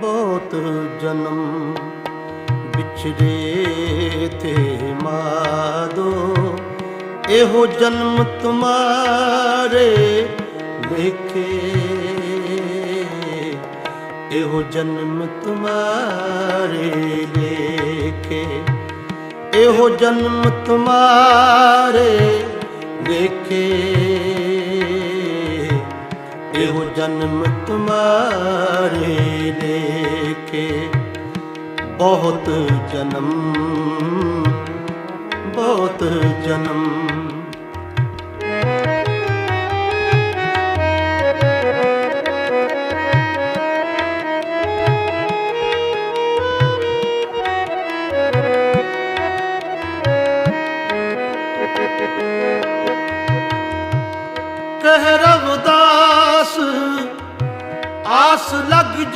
ਬਹੁਤ ਜਨਮ ਵਿਛੜੇ ਤੇ ਮਾਦੋ, ਇਹੋ ਜਨਮ ਤੁਮਾਰੇ ਵੇਖੇ। ਇਹੋ ਜਨਮ ਤੁਮਾਰੇ ਲੇਖੇ ਇਹੋ ਜਨਮ ਤੁਮਾਰੇ ਵੇਖੇ। ਇਹੋ ਜਨਮ ਤੁਮਾਰੇ ਲੈ ਕੇ ਬਹੁਤ ਜਨਮ ਬਹੁਤ ਜਨਮ ਆਸ ਲੱਗ ਜੀ